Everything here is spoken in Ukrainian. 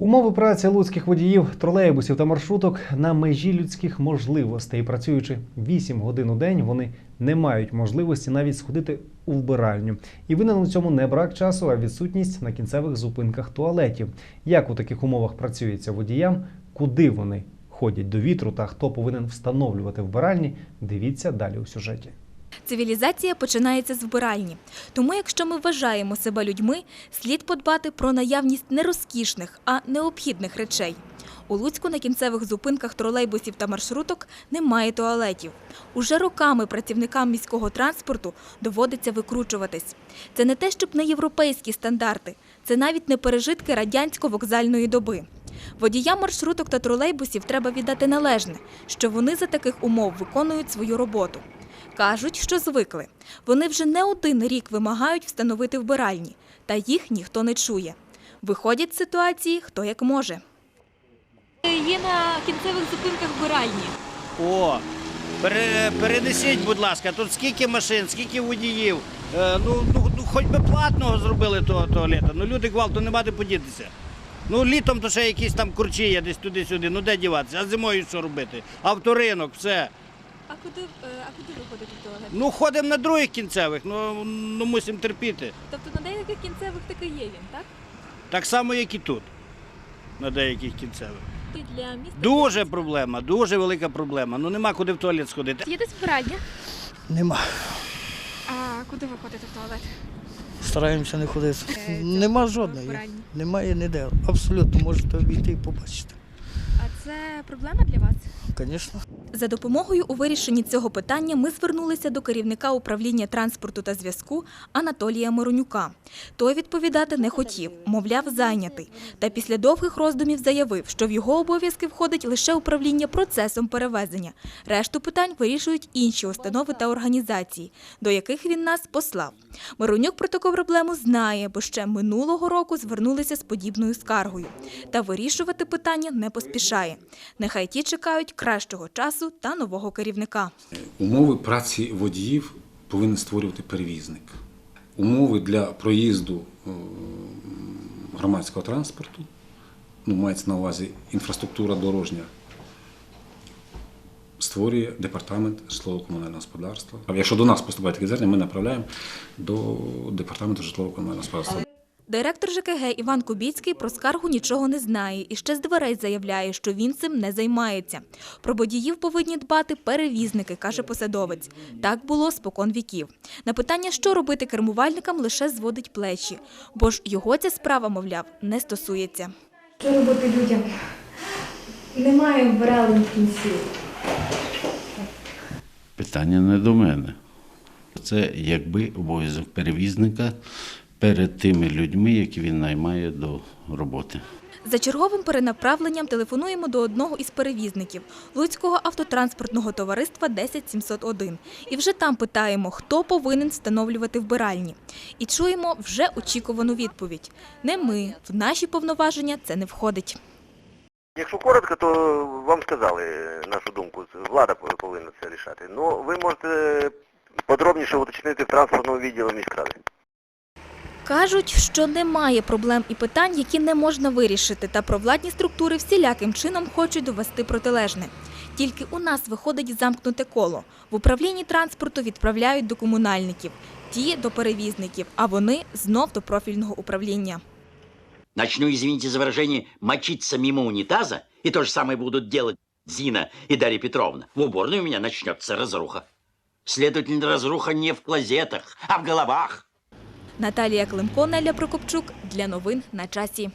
Умови праці луцьких водіїв, тролейбусів та маршруток на межі людських можливостей. Працюючи 8 годин у день, вони не мають можливості навіть сходити у вбиральню. І винен у цьому не брак часу, а відсутність на кінцевих зупинках туалетів. Як у таких умовах працюється водіям, куди вони ходять до вітру та хто повинен встановлювати вбиральні, дивіться далі у сюжеті. Цивілізація починається з вбиральні. Тому, якщо ми вважаємо себе людьми, слід подбати про наявність не розкішних, а необхідних речей. У Луцьку на кінцевих зупинках тролейбусів та маршруток немає туалетів. Уже роками працівникам міського транспорту доводиться викручуватись. Це не те, щоб не європейські стандарти, це навіть не пережитки радянсько-вокзальної доби. Водіям маршруток та тролейбусів треба віддати належне, що вони за таких умов виконують свою роботу. Кажуть, що звикли. Вони вже не один рік вимагають встановити вбиральні, та їх ніхто не чує. Виходять з ситуації хто як може. Є на кінцевих зупинках вбиральні. О, пере, перенесіть, будь ласка, тут скільки машин, скільки водіїв. Е, ну, ну, ну, хоч би платного зробили того туалета. Ну люди гвалту нема де подітися. Ну, літом то ще якісь там курчі є десь туди-сюди. Ну де діватися? А зимою що робити? Авторинок, все. А куди, а куди ви ходите в туалет? Ну, ходимо на других кінцевих, ну, ну мусимо терпіти. Тобто на деяких кінцевих таки є він, так? Так само, як і тут, на деяких кінцевих. І для міста. Дуже проблема, дуже велика проблема. Ну нема куди в туалет сходити. Є десь вбиральня. Нема. А куди ви ходите в туалет? Стараємося не ходити. Е, Нема жодної. вбиральні. Немає ніде. Абсолютно можете обійти і побачити. А це проблема для вас? Звісно. За допомогою у вирішенні цього питання ми звернулися до керівника управління транспорту та зв'язку Анатолія Миронюка. Той відповідати не хотів, мовляв, зайнятий. Та після довгих роздумів заявив, що в його обов'язки входить лише управління процесом перевезення. Решту питань вирішують інші установи та організації, до яких він нас послав. Миронюк про таку проблему знає, бо ще минулого року звернулися з подібною скаргою. Та вирішувати питання не поспішає. Нехай ті чекають кращого часу та нового керівника. Умови праці водіїв повинен створювати перевізник. Умови для проїзду е, громадського транспорту, ну, мається на увазі інфраструктура дорожня, створює департамент житлово-комунального господарства. Якщо до нас поступає таке звернення, ми направляємо до департаменту житлово-комунального господарства. Директор ЖКГ Іван Кубіцький про скаргу нічого не знає і ще з дверей заявляє, що він цим не займається. Про водіїв повинні дбати перевізники, каже посадовець. Так було спокон віків. На питання, що робити кермувальникам, лише зводить плечі, бо ж його ця справа, мовляв, не стосується. Що робити людям? Немає вбиралень в кінці. Питання не до мене. Це якби обов'язок перевізника перед тими людьми, які він наймає до роботи. За черговим перенаправленням телефонуємо до одного із перевізників Луцького автотранспортного товариства 10701. І вже там питаємо, хто повинен встановлювати вбиральні. І чуємо вже очікувану відповідь. Не ми, в наші повноваження це не входить. Якщо коротко, то вам сказали нашу думку. Влада повинна це рішати. Ну, ви можете подробніше уточнити в транспортному відділі міськради. Кажуть, що немає проблем і питань, які не можна вирішити, та провладні структури всіляким чином хочуть довести протилежне. Тільки у нас виходить замкнуте коло. В управлінні транспорту відправляють до комунальників, ті до перевізників, а вони знов до профільного управління. Начну, извините за выражение, мочиться мимо унитаза, и то же самое будут делать Зина и Дарья Петровна. В уборной у меня начнется разруха. Следовательно, разруха не в клозетах, а в головах. Наталія Климко, Неля Прокопчук для новин на часі.